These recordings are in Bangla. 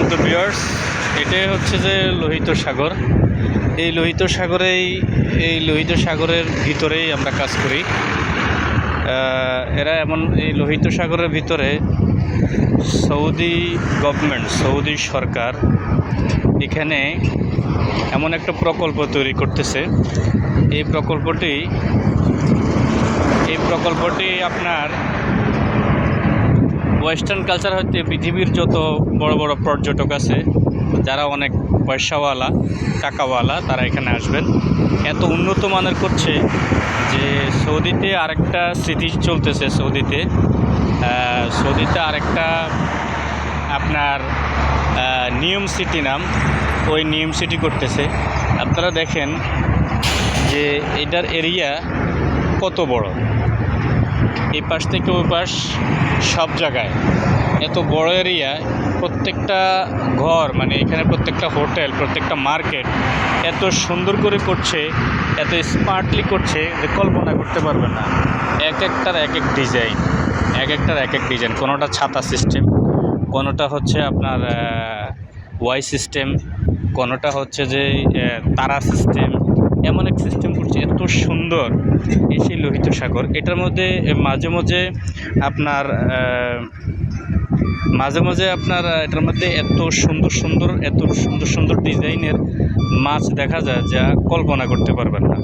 সম্মানিত বিয়ার্স এটাই হচ্ছে যে লোহিত সাগর। এই লোহিত সাগরেই, এই লোহিত সাগরের ভিতরেই আমরা কাজ করি। এরা এমন, এই লোহিত সাগরের ভিতরে সৌদি গভর্নমেন্ট সৌদি সরকার এখানে এমন একটা প্রকল্প তৈরি করতেছে। এই প্রকল্পটি এই প্রকল্পটি আপনার ওয়েস্টার্ন কালচার হচ্ছে পৃথিবীর যত বড় বড় পর্যটক আছে, যারা অনেক পয়সাওয়ালা, টাকাওয়ালা, তারা এখানে আসবেন। এত উন্নত মানের করছে যে সৌদিতে আরেকটা স্মৃতি চলতেছে সৌদিতে। সৌদিতে আরেকটা আপনার নিয়ম সিটি নাম, ওই নিয়ম সিটি করতেছে। আপনারা দেখেন যে এটার এরিয়া কত বড়? এই পাশ থেকে ওই পাশ সব জায়গায়। এত বড় এরিয়া প্রত্যেকটা ঘর মানে এখানে প্রত্যেকটা হোটেল, প্রত্যেকটা মার্কেট এত সুন্দর করে করছে, এত স্মার্টলি করছে যে কল্পনা করতে পারবে না। এক একটার এক এক ডিজাইন এক একটার এক এক ডিজাইন কোনোটা ছাতা সিস্টেম কোনোটা হচ্ছে আপনার ওয়াই সিস্টেম কোনোটা হচ্ছে যে তারা সিস্টেম এমন এক সিস্টেম করছে, এত সুন্দর। এই সেই লোহিত সাগর। এটার মধ্যে মাঝে মাঝে আপনার মাঝে মাঝে আপনার এটার মধ্যে এত সুন্দর সুন্দর, এত সুন্দর সুন্দর ডিজাইনের মাছ দেখা যায় যা কল্পনা করতে পারবেন না।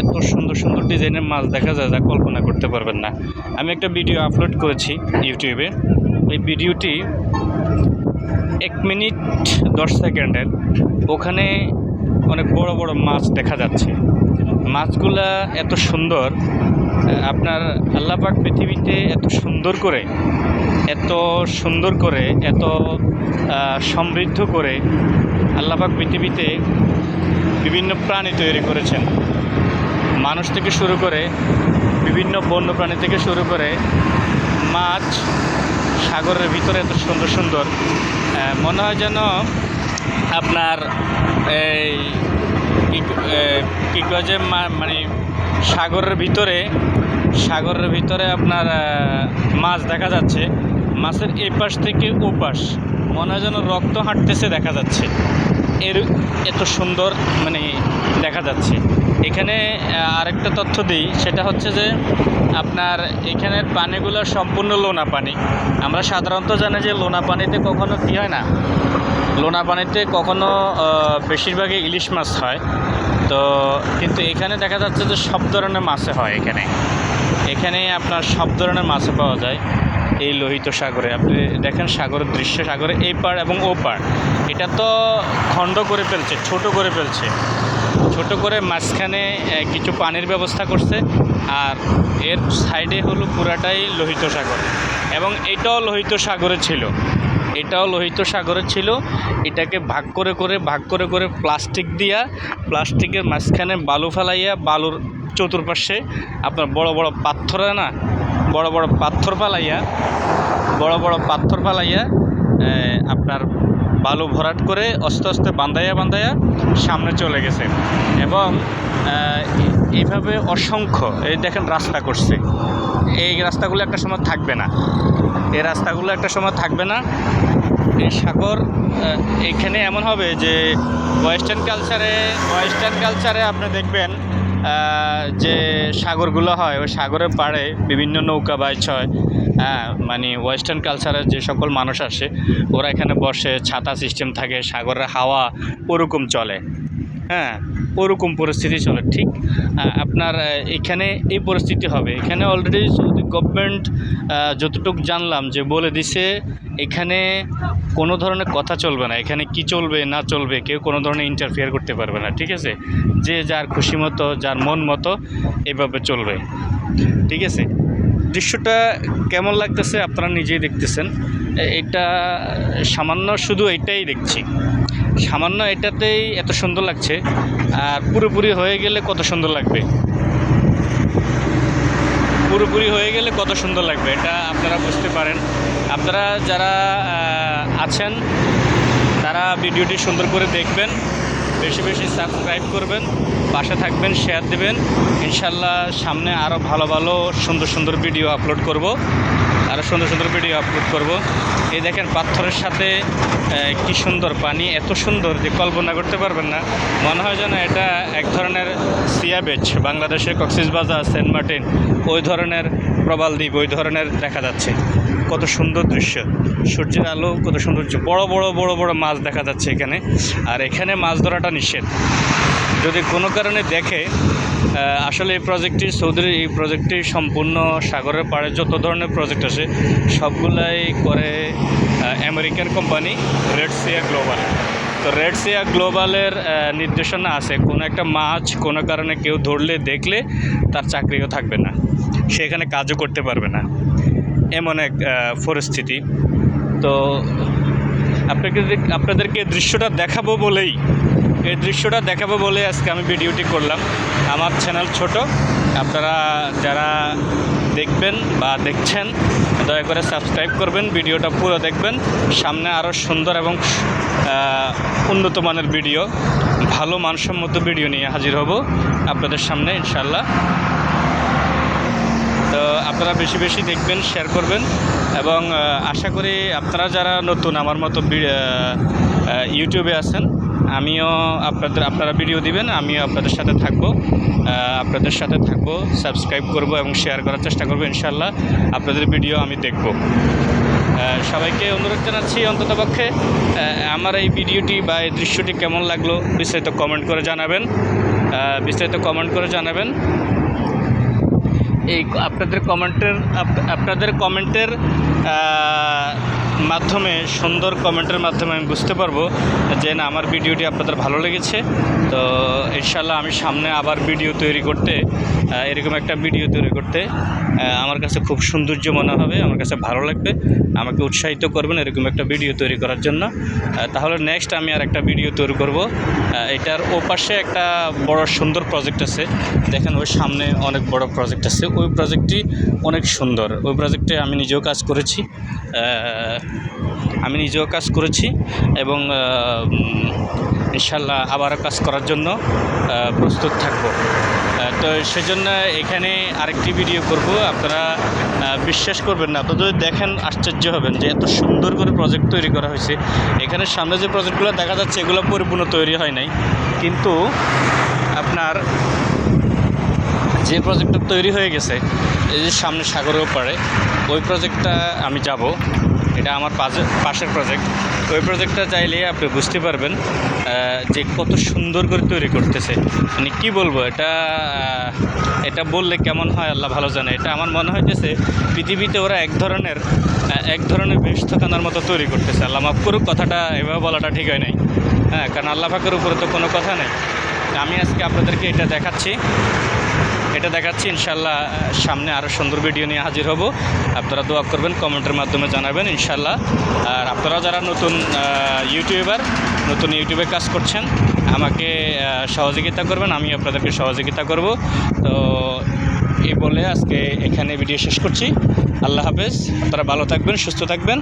এত সুন্দর সুন্দর ডিজাইনের মাছ দেখা যায় যা কল্পনা করতে পারবেন না। আমি একটা ভিডিও আপলোড করেছি ইউটিউবে। এই ভিডিওটি এক মিনিট দশ সেকেন্ডের। ওখানে অনেক বড় বড় মাছ দেখা যাচ্ছে। মাছগুলা এত সুন্দর, আপনার আল্লাপাক পৃথিবীতে এত সুন্দর করে, এত সুন্দর করে, এত সমৃদ্ধ করে আল্লাপাক পৃথিবীতে বিভিন্ন প্রাণী তৈরি করেছেন। মানুষ থেকে শুরু করে বিভিন্ন বন্য প্রাণী থেকে শুরু করে মাছ সাগরের ভিতরে এত সুন্দর সুন্দর মনে হয় যেন আপনার এই কী কয় যে মানে সাগরের ভিতরে সাগরের ভিতরে আপনার মাছ দেখা যাচ্ছে। মাছের এই পাশ থেকে ও পাশ মনে হয় যেন রক্ত হাঁটতেছে দেখা যাচ্ছে। এর এত সুন্দর মানে দেখা যাচ্ছে। এখানে আরেকটা তথ্য দিই, সেটা হচ্ছে যে আপনার এখানের পানিগুলো সম্পূর্ণ লোনা পানি। আমরা সাধারণত জানি যে লোনা পানিতে কখনো কী হয় না? লোনা পানিতে কখনো বেশিরভাগই ইলিশ মাছ হয়। তো কিন্তু এখানে দেখা যাচ্ছে যে সব ধরনের মাছে হয় এখানে। এখানে আপনার সব ধরনের মাছে পাওয়া যায়। এই লোহিত সাগরে। আপনি দেখেন সাগরের দৃশ্য, সাগরে এই পার এবং ও পার এটা তো খণ্ড করে ফেলছে, ছোট করে ফেলছে। ছোট করে মাঝখানে কিছু পানির ব্যবস্থা করছে। আর এর সাইডে হলো পুরাটাই লোহিত সাগর। এবং এটাও লোহিত সাগরে ছিল। এটাও লোহিত সাগরে ছিল। এটাকে ভাগ করে করে, ভাগ করে করে প্লাস্টিক দিয়া, প্লাস্টিকের মাঝখানে বালু ফেলাইয়া, বালুর চতুর্পাশে আপনার বড় বড় পাথর, না? বড় বড় পাথর ফেলাইয়া, বড় বড় পাথর ফেলাইয়া আপনার বালু ভরাট করে আস্তে আস্তে বান্ধাইয়া বান্ধাইয়া সামনে চলে গেছে। এবং এইভাবে অসংখ্য, এই দেখেন রাস্তা করছে। এই রাস্তাগুলো একটা সময় থাকবে না। এই রাস্তাগুলো একটা সময় থাকবে না। এই সাগর এখানে এমন হবে যে ওয়েস্টার্ন কালচারে ওয়েস্টার্ন কালচারে আপনি দেখবেন যে সাগরগুলো হয়, ওই সাগরের পাড়ে বিভিন্ন নৌকা বাইচ হয়। হ্যাঁ মানে ওয়েস্টার্ন কালচারের যে সকল মানুষ আসে, ওরা এখানে বসে, ছাতা সিস্টেম থাকে, সাগরের হাওয়া, ওরকম চলে। হ্যাঁ ওরকম পরিস্থিতি চলে, ঠিক? আপনার এখানে এই পরিস্থিতি হবে। এখানে অলরেডি সৌদি গভর্নমেন্ট যতটুকু জানলাম যে বলে দিছে, এখানে কোনো ধরনের কথা চলবে না। এখানে কি চলবে, না চলবে, কেউ কোনো ধরনের ইন্টারফেয়ার করতে পারবে না, ঠিক আছে? যে যার খুশি মতো, যার মন মতো, এভাবে চলবে। ঠিক আছে? দৃশ্যটা কেমন লাগতেছে আপনারা নিজেই দেখতেছেন? এটা সামান্য শুধু এটাই দেখছি। সামান্য এটাতেই এত সুন্দর লাগছে। আর পুরোপুরি হয়ে গেলে কত সুন্দর লাগবে? পুরোপুরি হয়ে গেলে কত সুন্দর লাগবে? এটা আপনারা বুঝতে পারেন। আপনারা যারা আছেন, তারা ভিডিওটি সুন্দর করে দেখবেন। বেশি বেশি সাবস্ক্রাইব করবেন, পাশে থাকবেন শেয়ার দেবেন। ইনশাল্লাহ সামনে আরও ভালো ভালো সুন্দর সুন্দর ভিডিও আপলোড করব। আরও সুন্দর সুন্দর ভিডিও আপলোড করব। এই দেখেন পাথরের সাথে কি সুন্দর পানি, এত সুন্দর যে কল্পনা করতে পারবেন না। মনে হয় যেন এটা এক ধরনের সিয়া বেচ, বাংলাদেশের কক্সিসবাজার সেন্ট মার্টিন, ওই ধরনের প্রবাল দ্বীপ, ওই ধরনের দেখা যাচ্ছে। কত সুন্দর দৃশ্য। সূর্যের আলো, কত সুন্দর বড় বড় বড় বড় মাছ দেখা যাচ্ছে এখানে। আর এখানে মাছ ধরাটা নিষেধ। যদি কোনো কারণে দেখে আসলে এই প্রজেক্টটি সৌদির এই প্রজেক্টটি সম্পূর্ণ সাগরের পাড়ে যত ধরনের প্রজেক্ট আছে, সবগুলাই করে American company red sea global তো রেড সিয়া গ্লোবালের নির্দেশনা আছে, কোনো একটা মাছ কোনো কারণে কেউ ধরলে, দেখলে, তার চাকরিও থাকবে না। সে এখানে কাজও করতে পারবে না। এমন এক পরিস্থিতি। তো আপনাকে আপনাদেরকে দৃশ্যটা দেখাবো বলেই, এই দৃশ্যটা দেখাবো বলে আজকে আমি ভিডিওটি করলাম। আমার চ্যানেল ছোট, আপনারা যারা দেখবেন বা দেখছেন, দয়া করে সাবস্ক্রাইব করবেন, ভিডিওটা পুরো দেখবেন। সামনে আরও সুন্দর এবং উন্নত মানের ভিডিও, ভালো মানসম্মত ভিডিও নিয়ে হাজির হব আপনাদের সামনে ইনশাল্লাহ তো আপনারা বেশি বেশি দেখবেন শেয়ার করবেন এবং আশা করি আপনারা যারা নতুন আমার মতো ইউটিউবে আছেন, আমিও আপনাদের, আপনারা ভিডিও দিবেন, আমিও আপনাদের সাথে থাকব। আপনাদের সাথে থাকব সাবস্ক্রাইব করব এবং শেয়ার করার চেষ্টা করব ইনশাল্লাহ আপনাদের ভিডিও আমি দেখব। সবাইকে অনুরোধ জানাচ্ছি অন্ততপক্ষে আমার এই ভিডিওটি বা এই দৃশ্যটি কেমন লাগল বিস্তারিত কমেন্ট করে জানাবেন। বিস্তারিত কমেন্ট করে জানাবেন। এই আপনাদের কমেন্টের আপ- আপনাদের কমেন্টের মাধ্যমে, সুন্দর কমেন্টের মাধ্যমে আমি বুঝতে পারব যে না, আমার ভিডিওটি আপনাদের ভালো লেগেছে। তো ইনশাল্লাহ আমি সামনে আবার ভিডিও তৈরি করতে এরকম একটা ভিডিও তৈরি করতে আমার কাছে খুব সৌন্দর্য মনে হবে, আমার কাছে ভালো লাগবে, আমাকে উৎসাহিত করবেন এরকম একটা ভিডিও তৈরি করার জন্য। তাহলে নেক্সট আমি আর একটা ভিডিও তৈরি করব। এটার ওপাশে একটা বড় সুন্দর প্রজেক্ট আছে। দেখেন ওই সামনে অনেক বড় প্রজেক্ট আছে। ওই প্রজেক্টটি অনেক সুন্দর। ওই প্রজেক্টে আমি নিজেও কাজ করেছি। আমি নিজেও কাজ করেছি এবং ইনশাল্লাহ আবারও কাজ করার জন্য প্রস্তুত থাকব। তো সেজন্য এখানে আরেকটি ভিডিও করব। আপনারা বিশ্বাস করবেন না আপনারা যদি দেখেন আশ্চর্য হবেন যে এত সুন্দর করে প্রজেক্ট তৈরি করা হয়েছে। এখানে সামনে যে প্রজেক্টগুলো দেখা যাচ্ছে, এগুলো পরিপূর্ণ তৈরি হয় নাই। কিন্তু আপনার যে প্রজেক্টটা তৈরি হয়ে গেছে, এই যে সামনে সাগরেও পারে ওই প্রজেক্টটা আমি যাব। এটা আমার পাশে- পাশের প্রজেক্ট ওই প্রজেক্টটা চাইলে আপনি বুঝতে পারবেন যে কত সুন্দর করে তৈরি করতেছে। মানে কি বলব, এটা এটা বললে কেমন হয় আল্লাহ ভালো জানে। এটা আমার মনে হইতেছে, পৃথিবীতে ওরা এক ধরনের এক ধরনের বেশ থাকানোর মতো তৈরি করতেছে। আল্লাহ মাফ করুক, কথাটা এভাবে বলাটা ঠিক হয় নাই। হ্যাঁ কারণ আল্লাহ পাকের উপরে তো কোনো কথা নেই। আমি আজকে আপনাদেরকে এটা দেখাচ্ছি। এটা দেখাচ্ছি, ইনশাল্লাহ সামনে আরও সুন্দর ভিডিও নিয়ে হাজির হব। আপনারা দোয়া করবেন, কমেন্টের মাধ্যমে জানাবেন, ইনশাল্লাহ। আর আপনারা যারা নতুন ইউটিউবার নতুন ইউটিউবে কাজ করছেন, আমাকে সহযোগিতা করবেন, আমি আপনাদেরকে সহযোগিতা করব। তো এই বলে আজকে এখানে ভিডিও শেষ করছি। আল্লাহ হাফেজ, আপনারা ভালো থাকবেন, সুস্থ থাকবেন।